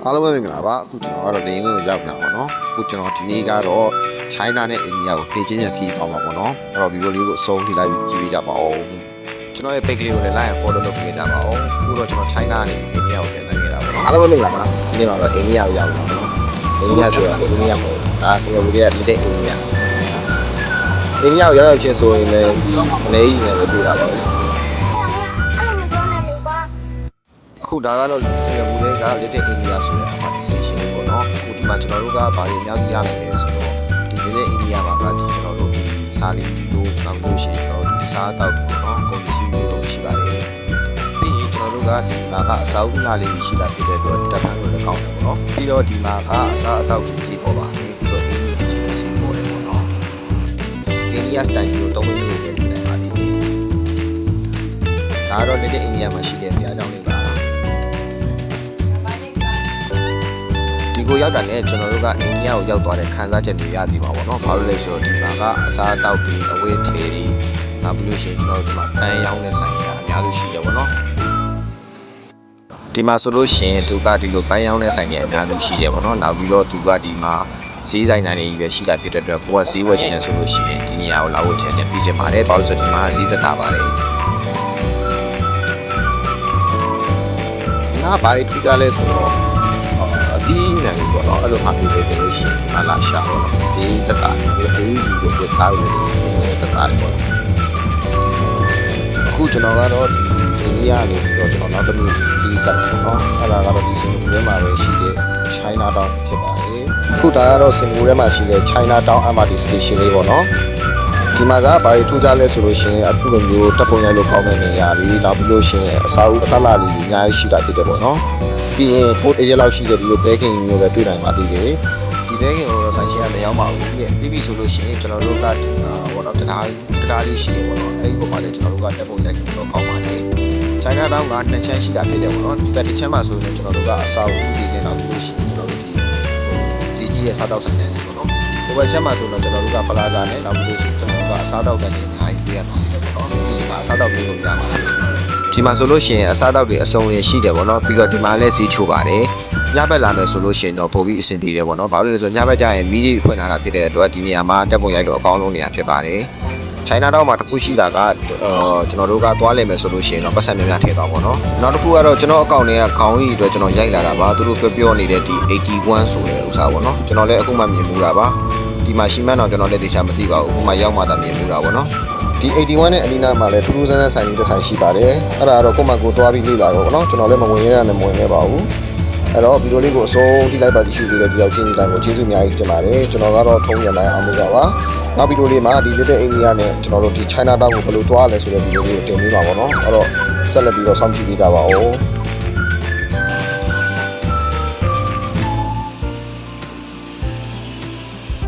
အားလုံးပဲမင်္ဂလာပါအခုကျွန်တော်ကတော့နေငွေကိုရောက်နေတာပေါ့နော်အခုကျွန်တော်ဒီနေ့ကတော့ China နဲ့ India ကိုနေချင်းညခီးပေါင်းပါပေါ့နော်အဲ့တော့ video လေးကိုအဆုံးထိလိုက်ပြီးကြည့်ပေးကြပါဦးကျွန်တော်ရဲ့ page လေးကိုလည်း like and follow လုပ်ပေးကြပါဦးအခုတော့ကျွန်တော် China နဲ့ India ကိုပြန်နိုင်ခဲ့တာပေါ့နော်အားလုံးပဲမင်္ဂလာပါဒီနေ့မှာတော့အိန္ဒိယကိုရောက်လာတော့အိန္ဒိယဆိုတာအိန္ဒိယပေါ့ဒါစင်ကာပူရဲ့လက်တဲ့အိန္ဒိယအိန္ဒိယကိုရောက်ရောက်ချင်းဆိုရင်လည်းအနေကြီးနဲ့ပဲတွေ့တာပါပဲ အခုဒါကတော့စင်ကာပူရဲ့က Little India ဆိုတဲ့ organization လေးပေါ့နော်အခုဒီမှာကျွန်တော်တို့ကဗားရအများကြီးရနိုင်တယ်ဆိုတော့ဒီ Little India မှာကဒီကျွန်တော်တို့ဒီစာလီတို့နောက်လို့ရှိရင်ကျွန်တော်တို့ဒီစားတောက်ပေါ့နော်ကုန်ပစ္စည်းမျိုးတွေရှိပါတယ်ပြီးရင်ကျွန်တော်တို့ကဒီမှာကအစာအုပ်လာလေးရှိတာဖြစ်တဲ့အတွက်တက်ဖန်လို့လည်းကောင်းတယ်ပေါ့နော်ပြီးတော့ဒီမှာကအစာအသောက်ကြီးပေါ်ပါတယ်ပြီးတော့အင်းကြီးကြီးစီပေါ်တယ်ပေါ့နော် India style ကိုသုံးလို့ရတဲ့နေရာမှာဒီဒါကတော့ Little India မှာရှိတဲ့ဘုရားကျောင်းလေးပါ ဒီကိုရောက်တာနဲ့ကျွန်တော်တို့ကအိန္ဒိယကိုရောက်သွားတဲ့ခံစားချက်တွေရပြီပါဘောနော်။ဘာလို့လဲဆိုတော့ဒီမှာကအစားအသောက်တွေအဝတ်အထည်တွေနောက်ပြီးလို့ရှိရင်ကျွန်တော်တို့ဒီမှာပန်းရောင်းတဲ့ဆိုင်တွေအများကြီးရှိတယ်ဘောနော်။ဒီမှာဆိုလို့ရှိရင်သူကဒီလိုပန်းရောင်းတဲ့ဆိုင်တွေအများကြီးရှိတယ်ဘောနော်။နောက်ပြီးတော့သူကဒီမှာဈေးဆိုင်တိုင်းတွေကြီးပဲရှိတာဖြစ်တဲ့အတွက်ကိုကဈေးဝယ်ချင်တယ်ဆိုလို့ရှိရင်ဒီနေရာကိုလာဖို့ချင်တယ်ပြီးချင်ပါတယ်။ဘာလို့လဲဆိုတော့ဒီမှာဈေးသက်သာပါတယ်။နားဘာတွေထူးကြလဲဆိုတော့အတီးနံ ပေါ့နော်အဲ့လိုမှပြပေးတယ်လို့ရှိရင်မလာရှာပေါ့နော်ဈေးတက်တာဒီဈေးကြီးကိုစားရတယ်တက်တာလေပေါ့အခုကျွန်တော်ကတော့ဒီအိန္ဒိယနေပြီးတော့ကျွန်တော်နောက်တစ်မျိုးကြီးစားပေါ့နော်အဲ့ဒါကတော့ဒီစင်ကာပူထဲမှာပဲရှိတဲ့ China Town ဖြစ်ပါတယ်အခုဒါကတော့စင်ကာပူထဲမှာရှိတဲ့ China Town MRT station လေးပေါ့နော်ဒီမှာကဘာတွေထူးခြားလဲဆိုလို့ရှိရင်အခုလိုမျိုးတပ်ပုံရိုက်လို့ကောင်းတဲ့နေရာတွေနောက်ပြီးလို့ရှိရင်အစာအုပ်အလှလေးကြီးအများကြီးရှိတာဖြစ်တယ်ပေါ့နော် ပြီးရင်ကိုအေးရလောက်ရှိတဲ့ဒီလိုဘဲကင်မျိုးပဲတွေ့နိုင်ပါသေးတယ်ဒီဘဲကင်ကိုတော့ဆိုင်ရှင်ကမရောက်ပါဘူးပြပြီးပြီဆိုလို့ရှိရင်ကျွန်တော်တို့ကဒီဟာဘောတော့တရားတရားလေးရှိတယ်ပေါ့နော်အဲဒီပုံမှာလည်းကျွန်တော်တို့ကတက်ပုံရိုက်ပြီးတော့ကောင်းပါတယ်ချိုင်းနာတောင်းကနှစ်ချမ်းရှိတာဖြစ်တယ်ပေါ့နော်ဒီဘက်တစ်ချမ်းမှာဆိုရင်ကျွန်တော်တို့ကအစာအုပ်တွေနဲ့နောက်ပြီးလို့ရှိရင်ကျွန်တော်တို့ဒီကြီးကြီးရဲ့စားတောက်ဆိုင်တယ်ပေါ့နော်ဒီဘက်ချမ်းမှာဆိုတော့ကျွန်တော်တို့ကပလာဇာနဲ့နောက်ပြီးလို့ရှိရင်ကျွန်တော်တို့ကအစားတောက်တဲ့နေရာကြီးပြရပါလိမ့်မယ်ပေါ့နော်ဒီမှာအစားတောက်လေးကိုရပါတယ် ဒီမှာဆိုလို့ရှိရင်အစားအသောက်တွေအစုံတွေရှိတယ်ပေါ့နော်ပြီးတော့ဒီမှာလည်းစီးချိုပါတယ်ညဘက်လာမယ်ဆိုလို့ရှိရင်တော့ပိုပြီးအဆင်ပြေတယ်ပေါ့နော်ဘာလို့လဲဆိုတော့ညဘက်ကျရင်မီးကြီးဖွင့်ထားတာဖြစ်တဲ့အတွက်ဒီနေရာမှာတက်ပုံရိုက်လို့အကောင်းဆုံးနေရာဖြစ်ပါတယ်ချိုင်းနာတော့မှာတစ်ခုရှိတာကအာကျွန်တော်တို့ကသွားလိမ့်မယ်ဆိုလို့ရှိရင်တော့ပတ်စံများများထည့်သွားပါတော့နောက်တစ်ခုကတော့ကျွန်တော်အကောင့်တွေကခေါင်းကြီးအတွက်ကျွန်တော်ရိုက်လာတာပါသူတို့ပြောပြောနေတဲ့ဒီ81ဆိုတဲ့ဥစ္စာပေါ့နော်ကျွန်တော်လည်းအခုမှမြင်မှုတာပါဒီမှာရှိမှန်းတော့ကျွန်တော်လည်းတေချာမသိပါဘူးအခုမှရောက်မှသာမြင်မှုတာပေါ့နော် ဒီ81နဲ့အနီးနားမှာလည်းထူးထူးဆန်းဆန်းဆိုင်လေးတစ်ဆိုင်ရှိပါတယ်အဲ့ဒါကတော့ကိုယ့်မကိုသွားပြီးလေ့လာရောပေါ့နော်ကျွန်တော်လည်းမဝင်ရတာနဲ့မဝင်ခဲ့ပါဘူးအဲ့တော့ဗီဒီယိုလေးကိုအဆုံးထိလိုက်ပါကြည့်ရှုပေးတဲ့ဒီရောက်ချင်းဒီတိုင်းကိုကျေးဇူးအများကြီးတင်ပါတယ်ကျွန်တော်ကတော့ထုံးရနိုင်အောင်လုပ်ကြပါနောက်ဗီဒီယိုလေးမှာဒီ little area နဲ့ကျွန်တော်တို့ဒီ China Town ကိုဘယ်လိုသွားရလဲဆိုတဲ့ဗီဒီယိုလေးကိုတင်ပေးပါပါတော့အဲ့တော့ဆက်လက်ပြီးတော့စောင့်ကြည့်ပေးကြပါဦး